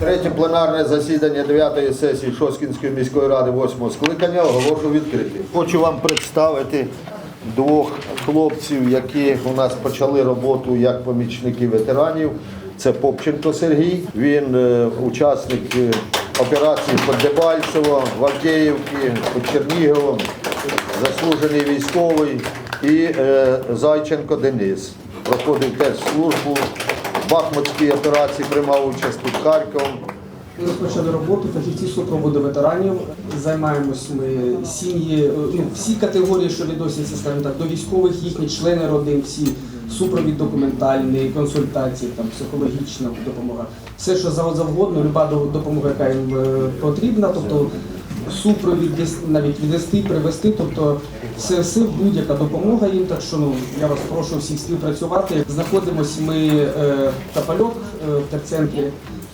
Третє пленарне засідання 9-ї сесії Шоскінської міської ради 8 скликання оголошую відкритим. Хочу вам представити двох хлопців, які у нас почали роботу як помічники ветеранів. Це Попченко Сергій. Він е, учасник е, операції по Дебальцево, в Авдіївці, під Черніговом, заслужений військовий. І е, Зайченко Денис. Проходив теж службу. Бахмутській операції приймав участь під Харковом. Ми розпочали роботу фахівці супроводу ветеранів. Займаємось ми сім'ї, ну, всі категорії, що відносяться, скажімо так, до військових, їхні члени родин, всі супровід документальний, консультації, там, психологічна допомога. Все, що зав- завгодно, люба до- допомога, яка їм е, потрібна, тобто супровід навіть відвести, привести, тобто все, все будь-яка допомога їм. Так що ну я вас прошу всіх співпрацювати. Знаходимося ми е, Топольок е, в терцентрі.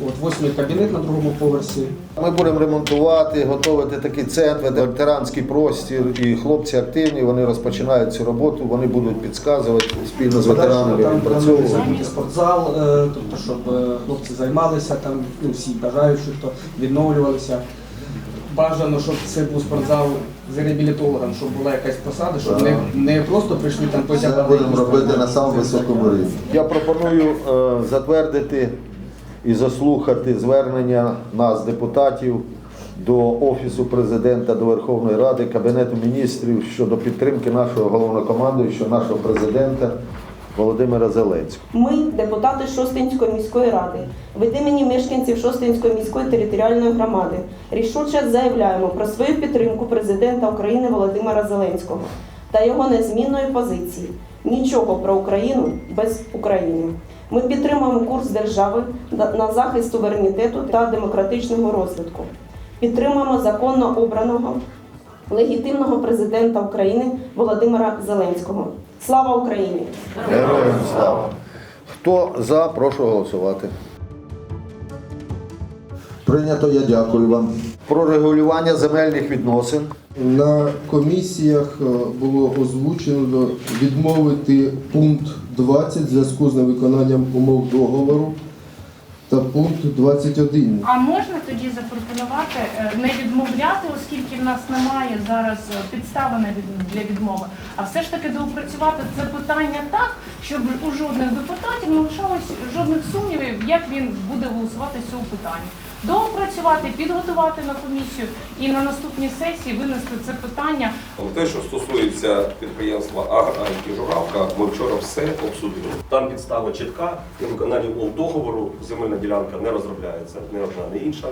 От восьмий кабінет на другому поверсі. Ми будемо ремонтувати, готувати такий центр, ветеранський простір. І хлопці активні, вони розпочинають цю роботу, вони будуть підказувати спільно з ветеранами Там бути спортзал, е, тобто, щоб е, хлопці займалися там, ну всі бажаючі, хто відновлювалися. Бажано, щоб це був спортзал з реабілітологом, щоб була якась посада, щоб не, не просто прийшли там Це потягали. будемо якісь робити на самому високому рівні. Я пропоную е, затвердити і заслухати звернення нас, депутатів, до Офісу президента, до Верховної Ради, Кабінету міністрів щодо підтримки нашого головнокомандуючого, нашого президента Володимира Зеленського. Ми, депутати Шостинської міської ради, від імені мешканців Шостинської міської територіальної громади, рішуче заявляємо про свою підтримку президента України Володимира Зеленського та його незмінної позиції. Нічого про Україну без України. Ми підтримуємо курс держави на захист суверенітету та демократичного розвитку. Підтримуємо законно обраного легітимного президента України Володимира Зеленського. Слава Україні! Героям слава! Хто за, прошу голосувати. Прийнято, я дякую вам. Про регулювання земельних відносин. На комісіях е, було озвучено відмовити пункт 20 в зв'язку з невиконанням умов договору та пункт 21. А можна тоді запропонувати е, не відмовляти, оскільки в нас немає зараз е, підстави для відмови, а все ж таки доопрацювати це питання так, щоб у жодних депутатів не лишалось жодних сумнівів, як він буде голосувати цього питання. Доопрацювати, підготувати на комісію і на наступній сесії винести це питання Те, що стосується підприємства «Агрантіжуравка», ми вчора все обсудили. Там підстава чітка, при виконанні умов договору земельна ділянка не розробляється, не одна, не інша.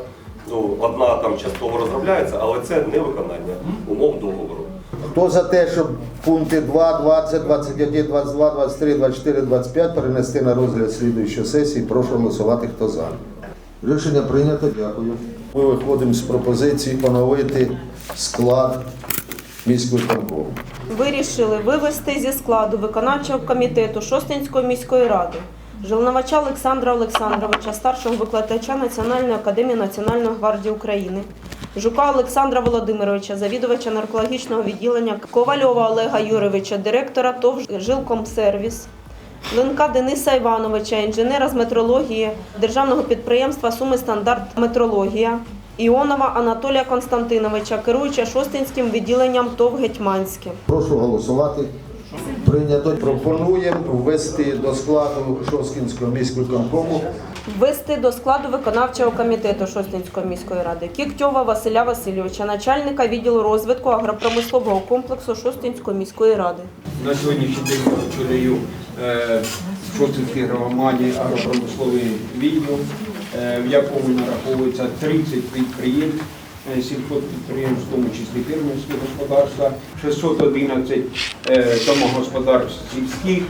Ну, одна там частково розробляється, але це не виконання умов договору. Хто за те, щоб пункти 2, 20, 21, 22, 23, 24, 25 перенести на розгляд слідуючої сесії, прошу голосувати, хто за. Рішення прийнято, дякую. Ми виходимо з пропозиції оновити склад міської конкуру. Вирішили вивести зі складу виконавчого комітету Шостинської міської ради Жилновача Олександра Олександровича, старшого викладача Національної академії Національної гвардії України, Жука Олександра Володимировича, завідувача наркологічного відділення, Ковальова Олега Юровича, директора ТОВ «Жилкомсервіс», Ленка Дениса Івановича, інженера з метрології державного підприємства Суми Стандарт Метрологія, Іонова Анатолія Константиновича, керуюча Шостинським відділенням ТОВ Гетьманське. Прошу голосувати. Прийнято. Пропонуємо ввести до складу Шоскінського міського конкому Ввести до складу виконавчого комітету Шостинської міської ради Кіктьова Василя Васильовича, начальника відділу розвитку агропромислового комплексу Шостинської міської ради. На сьогоднішній день я очолюю е, в Шостинській громаді агропромисловий відділ, е, в якому нараховується 30 підприємств, е, сільхозпідприємств, в тому числі фермерські господарства, 611 е, домогосподарств сільських,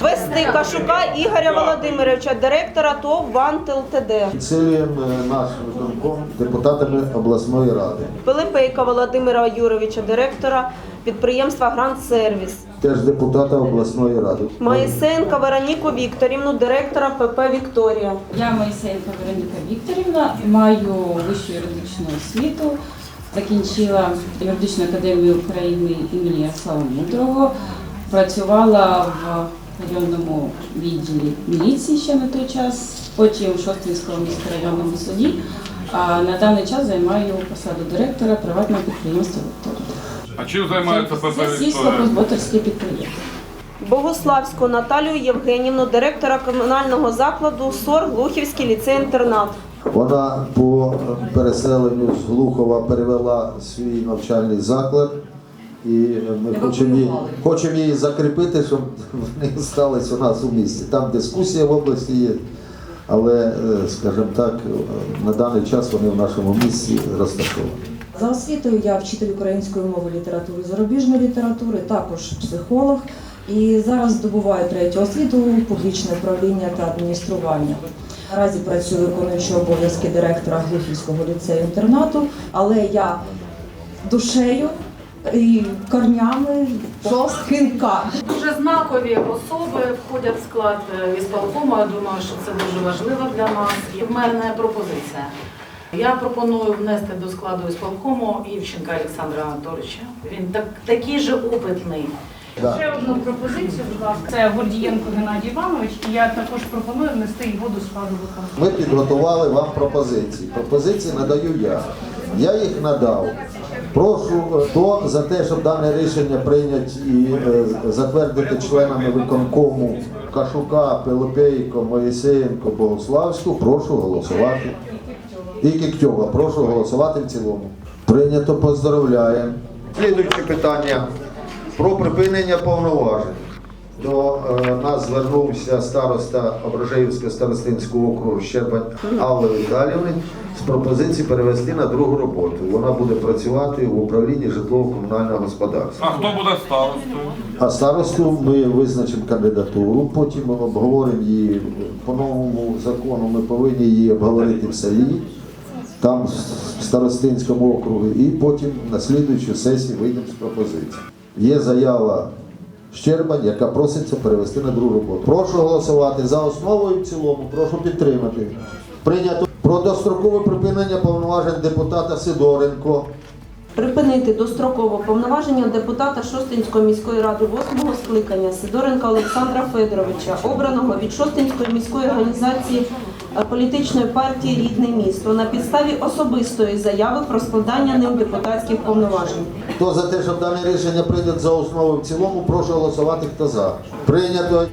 Ввести Кашука Ігоря Володимировича, директора ТОВ ВАНТ ЛТД. Підсилюємо е, наш виконком депутатами обласної ради. Пилипейка Володимира Юровича, директора підприємства Гранд Сервіс. Теж депутата обласної ради. Моїсеєнка Вероніку Вікторівну, директора ПП Вікторія. Я Моїсеєнко Вероніка Вікторівна, маю вищу юридичну освіту, закінчила юридичну академію України імені Ярослава Мудрого, працювала в районному відділі міліції ще на той час, потім в Шостинському міськрайонному суді. А на даний час займаю посаду директора приватного підприємства «Вікторія». А чим займається Це ПП Вікторія? сільськогосподарське підприємство. Богославську Наталію Євгенівну, директора комунального закладу СОР Глухівський ліцей-інтернат. Вона по переселенню з Глухова перевела свій навчальний заклад. І ми хочемо її, хочемо її закріпити, щоб вони залишились у нас у місті. Там дискусія в області є, але, е, скажімо так, е, на даний час вони в нашому місті розташовані. За освітою я вчитель української мови, літератури, зарубіжної літератури, також психолог. І зараз здобуваю третю освіту публічне управління та адміністрування. Наразі працюю виконуючи обов'язки директора Глухівського ліцею інтернату, але я душею і корнями шосткинка. Дуже знакові особи входять в склад е, військового. Я думаю, що це дуже важливо для нас. І в мене пропозиція. Я пропоную внести до складу військовкому Івченка Олександра Анатолійовича. Він так, такий же опитний. Да. Ще одну пропозицію, будь ласка. Це Гордієнко Геннадій Іванович, і я також пропоную внести його до складу виконкому. Ми підготували вам пропозиції. Пропозиції надаю я. Я їх надав. Прошу, то за те, щоб дане рішення прийняти і е, затвердити членами виконкому Кашука, Пилипейко, Моїсеєнко, Богославську, прошу голосувати. І Кіктьова, прошу голосувати в цілому. Прийнято, поздравляємо. Слідуюче питання про припинення повноважень. До е, нас звернувся староста Ображеївського старостинського округу Щербань Алли Віталіївни з пропозицією перевести на другу роботу. Вона буде працювати в управлінні житлово-комунального господарства. А хто буде старостою? А старосту ми визначимо кандидатуру, потім обговоримо її по новому закону. Ми повинні її обговорити в селі, там в старостинському округу, і потім на слідуючу сесію вийдемо з пропозицією. Є заява Щербань, яка проситься перевести на другу роботу. Прошу голосувати за основу і в цілому. Прошу підтримати. Прийнято про дострокове припинення повноважень депутата Сидоренко. Припинити достроково повноваження депутата Шостинської міської ради 8 скликання Сидоренка Олександра Федоровича, обраного від Шостинської міської організації політичної партії Рідне місто на підставі особистої заяви про складання ним депутатських повноважень. Хто за те, щоб дане рішення прийнято за основу в цілому, прошу голосувати. Хто за? Прийнято.